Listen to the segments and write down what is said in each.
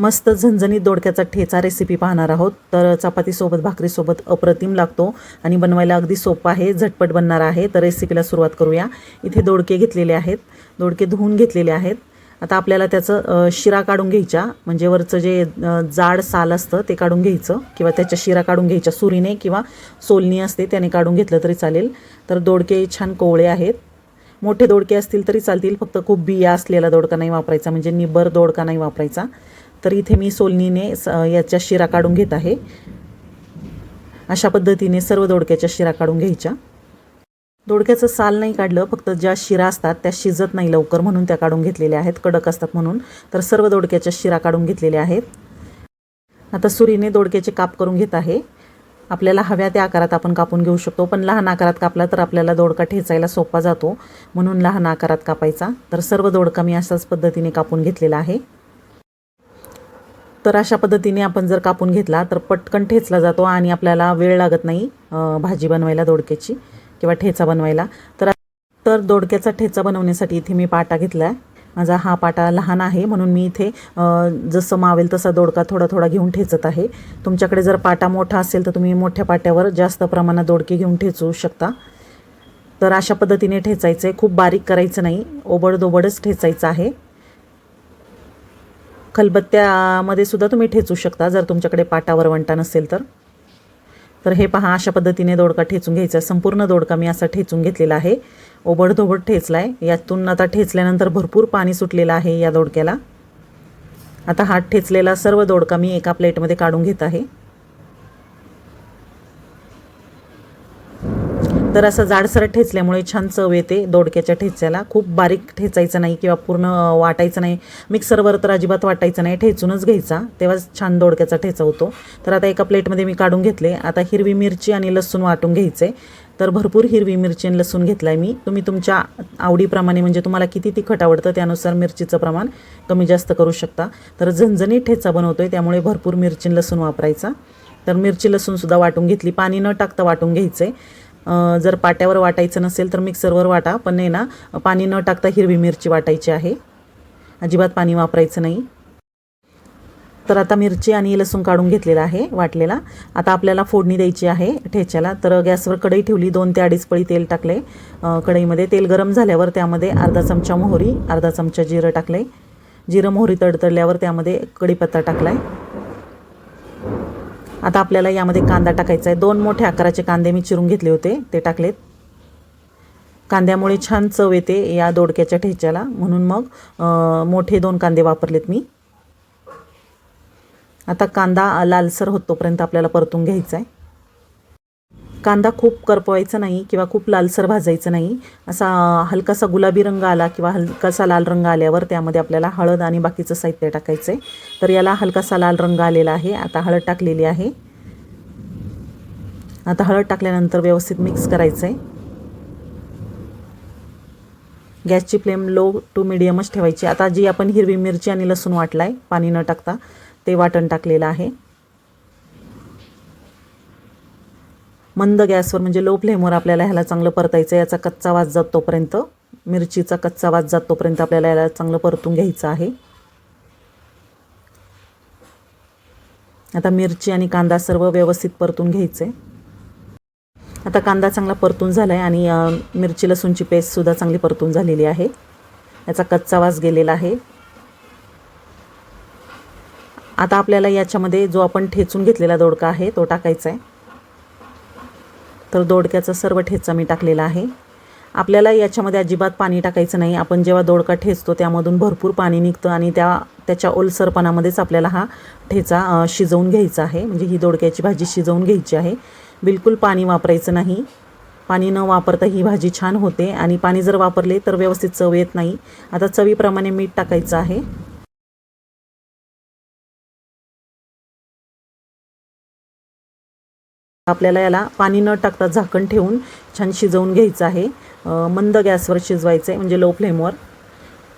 मस्त झणझणीत दोडक्याचा ठेचा रेसिपी पाहणार आहोत. तर चपातीसोबत भाकरीसोबत अप्रतिम लागतो आणि बनवायला अगदी सोपं आहे झटपट बनणार आहे. तर रेसिपीला सुरुवात करूया. इथे दोडके घेतलेले आहेत. दोडके धुवून घेतलेले आहेत. आता आपल्याला त्याचं शिरा काढून घ्यायच्या. म्हणजे वरचं जे जाड साल असतं ते काढून घ्यायचं. किंवा त्याच्या शिरा काढून घ्यायच्या. सुरीने किंवा सोलणी असते त्याने काढून घेतलं तरी चालेल. तर दोडके छान कोवळे आहेत. मोठे दोडके असतील तरी चालतील. फक्त खूप बिया असलेला दोडका नाही वापरायचा. म्हणजे निबर दोडका नाही वापरायचा. तर इथे मी सोलनीने स याच्या शिरा काढून घेत आहे. अशा पद्धतीने सर्व दोडक्याच्या शिरा काढून घ्यायच्या. दोडक्याचं साल नाही काढलं फक्त ज्या शिरा असतात त्या शिजत नाही लवकर म्हणून त्या काढून घेतलेल्या आहेत कडक असतात म्हणून. तर सर्व दोडक्याच्या शिरा काढून घेतलेल्या आहेत. आता सुरीने दोडक्याचे काप करून घेत आहे. आपल्याला हव्या त्या आकारात आपण कापून घेऊ शकतो पण लहान आकारात कापला तर आपल्याला दोडका ठेचायला सोपा जातो. म्हणून लहान आकारात कापायचा. तर सर्व दोडका मी अशाच पद्धतीने कापून घेतलेला आहे. तर अशा पद्धतीने आपण जर कापून घेतला तर पटकन ठेचला जातो आणि आपल्याला वेळ लागत नाही भाजी बनवायला दोडक्याची किंवा ठेचा बनवायला. तर तर दोडक्याचा ठेचा बनवण्यासाठी इथे मी पाटा घेतला आहे माझा हा पाटा लहान आहे म्हणून मी इथे जसं मावेल तसा दोडका थोडा थोडा घेऊन ठेचत आहे. तुमच्याकडे जर पाटा मोठा असेल तर तुम्ही मोठ्या पाट्यावर जास्त प्रमाणात दोडके घेऊन ठेचू शकता. तर अशा पद्धतीने ठेचायचं आहे खूप बारीक करायचं नाही. ओबडदोबडच ठेचायचं आहे. खलबत्त्यामध्ये सुद्धा तुम्ही ठेचू शकता जर तुमच्याकडे पाटावर वंटा नसेल तर. तर हे पहा अशा पद्धतीने दोडका ठेचून घ्यायचा आहे. संपूर्ण दोडका मी असा ठेचून घेतलेला आहे. ओबडधोबड ठेचला आहे यातून आता ठेचल्यानंतर भरपूर पाणी सुटलेलं आहे या दोडक्याला. आता हात ठेचलेला सर्व दोडका मी एका प्लेटमध्ये काढून घेत आहे. तर असं जाडसर ठेचल्यामुळे छान चव येते दोडक्याच्या ठेच्याला. खूप बारीक ठेचायचं नाही किंवा पूर्ण वाटायचं नाही. मिक्सरवर तर अजिबात वाटायचं नाही. ठेचूनच घ्यायचा. तेव्हाच छान दोडक्याचा ठेचा होतो. तर आता एका प्लेटमध्ये मी काढून घेतले. आता हिरवी मिरची आणि लसूण वाटून घ्यायचे. तर भरपूर हिरवी मिरची आणि लसूण घेतला आहे मी. तुम्ही तुमच्या आवडीप्रमाणे म्हणजे तुम्हाला किती तिखट आवडतं त्यानुसार मिरचीचं प्रमाण कमी जास्त करू शकता. तर झणझणीत ठेचा बनवतो आहे त्यामुळे भरपूर मिरची लसूण वापरायचा. तर मिरची लसूणसुद्धा वाटून घेतली. पाणी न टाकता वाटून घ्यायचं. आहे जर पाट्यावर वाटायचं नसेल तर मिक्सरवर वाटा पण नाही ना पाणी न टाकता हिरवी मिरची वाटायची आहे. अजिबात पाणी वापरायचं नाही. तर आता मिरची आणि लसूण काढून घेतलेला आहे वाटलेला. आता आपल्याला फोडणी द्यायची आहे ठेच्याला. तर गॅसवर कढई ठेवली दोन ते अडीच पळी तेल टाकले कढईमध्ये तेल गरम झाल्यावर त्यामध्ये अर्धा चमचा मोहरी अर्धा चमचा जिरं टाकले जिरं मोहरी तडतडल्यावर त्यामध्ये कढीपत्ता टाकला आहे आता आपल्याला यामध्ये कांदा टाकायचा आहे. दोन मोठ्या आकाराचे कांदे मी चिरून घेतले होते. ते टाकलेत. कांद्यामुळे छान चव येते या दोडक्याच्या ठेच्याला. म्हणून मग मोठे दोन कांदे वापरलेत मी. आता कांदा लालसर होतोपर्यंत आपल्याला परतून घ्यायचा आहे. कांदा खूप करपवायचा नाही किंवा खूप लालसर भाजायचं नाही. असा हलकासा गुलाबी रंग आला किंवा हलकासा लाल रंग आल्यावर त्यामध्ये आपल्याला हळद आणि बाकीचं साहित्य टाकायचं आहे तर याला हलकासा लाल रंग आलेला आहे. आता हळद टाकलेली आहे. आता हळद टाकल्यानंतर व्यवस्थित मिक्स करायचं आहे गॅसची फ्लेम लो टू मिडियमच ठेवायची. आता जी आपण हिरवी मिरची आणि लसूण वाटला आहे पाणी न टाकता ते वाटण टाकलेलं आहे. मंद गॅसवर म्हणजे लो फ्लेमवर आपल्याला ह्याला चांगलं परतायचं याचा कच्चा वास जात तोपर्यंत मिरचीचा कच्चा वास जात तोपर्यंत आपल्याला याला चांगलं परतून घ्यायचं आहे. आता मिरची आणि कांदा सर्व व्यवस्थित परतून घ्यायचे. आता कांदा चांगला परतून झाला आहे आणि मिरची लसूणची पेस्टसुद्धा चांगली परतून झालेली आहे. याचा कच्चा वास गेलेला आहे. आता आपल्याला याच्यामध्ये जो आपण ठेचून घेतलेला दोडका आहे तो टाकायचा आहे. तर दोडक्याचा सर्व ठेचा मी टाकलेला आहे. आपल्याला याच्यामध्ये अजिबात पाणी टाकायचं नाही. आपण जेव्हा दोडका ठेचतो त्यामधून भरपूर पाणी निघतं आणि त्या त्याच्या ओलसरपणामध्येच आपल्याला हा ठेचा शिजवून घ्यायचा आहे. म्हणजे ही दोडक्याची भाजी शिजवून घ्यायची आहे. बिलकुल पाणी वापरायचं नाही. पाणी न वापरता ही भाजी छान होते आणि पाणी जर वापरले तर व्यवस्थित चव येत नाही. आता चवीप्रमाणे मीठ टाकायचं आहे. आपल्याला याला पाणी न टाकता झाकण ठेवून छान शिजवून घ्यायचं आहे. मंद गॅसवर शिजवायचं आहे म्हणजे लो फ्लेमवर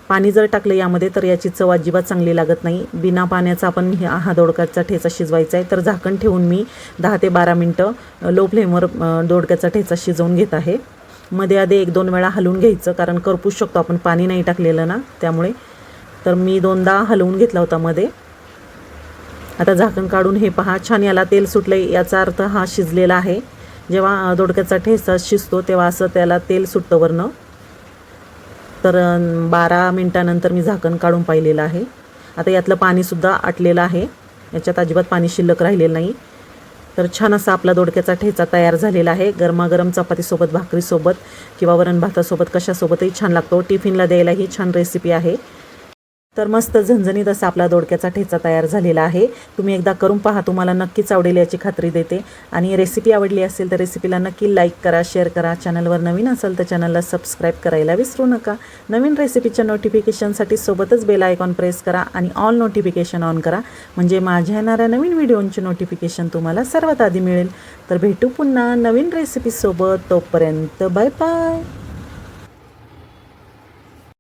पाणी जर टाकलं यामध्ये तर याची चव अजिबात चांगली लागत नाही. बिना पाण्याचा आपण हा दोडक्याचा ठेचा शिजवायचा आहे तर झाकण ठेवून मी दहा ते बारा मिनटं लो फ्लेमवर दोडक्याचा ठेचा शिजवून घेत आहे. मध्ये आधी एक दोन वेळा हलवून घ्यायचं कारण करपूच शकतो आपण. पाणी नाही टाकलेलं ना त्यामुळे. तर मी दोनदा हलवून घेतला होता मध्ये. आता झाकण काढून हे पहा. छान याला तेल सुटलं याचा अर्थ हा शिजलेला आहे. जेव्हा दोडक्याचा ठेचा शिजतो तेव्हा असं त्याला तेल सुटतं वरनं. तर बारा मिनटानंतर मी झाकण काढून पाहिलेलं आहे. आता यातलं पाणीसुद्धा आटलेलं आहे. याच्यात अजिबात पाणी शिल्लक राहिलेलं नाही. तर छान असा आपला दोडक्याचा ठेचा तयार झालेला आहे. गरमागरम चपातीसोबत भाकरीसोबत किंवा वरण भातासोबत कशासोबतही छान लागतो. टिफिनला द्यायला ही छान रेसिपी आहे. तर मस्त झणझणीत असा आपला दोडक्याचा ठेचा तयार झालेला आहे. तुम्ही एकदा करून पहा तुम्हाला नक्कीच आवडेल याची खात्री देते. आणि रेसिपी आवडली असेल तर रेसिपीला नक्की लाईक करा शेअर करा. चॅनलवर नवीन असेल तर चॅनलला सबस्क्राईब करायला विसरू नका. नवीन रेसिपीच्या नोटिफिकेशनसाठी सोबतच बेल आयकॉन प्रेस करा आणि ऑल नोटिफिकेशन ऑन करा. म्हणजे माझ्या येणाऱ्या नवीन व्हिडिओंची नोटिफिकेशन तुम्हाला सर्वात आधी मिळेल. तर भेटू पुन्हा नवीन रेसिपीसोबत तोपर्यंत बाय बाय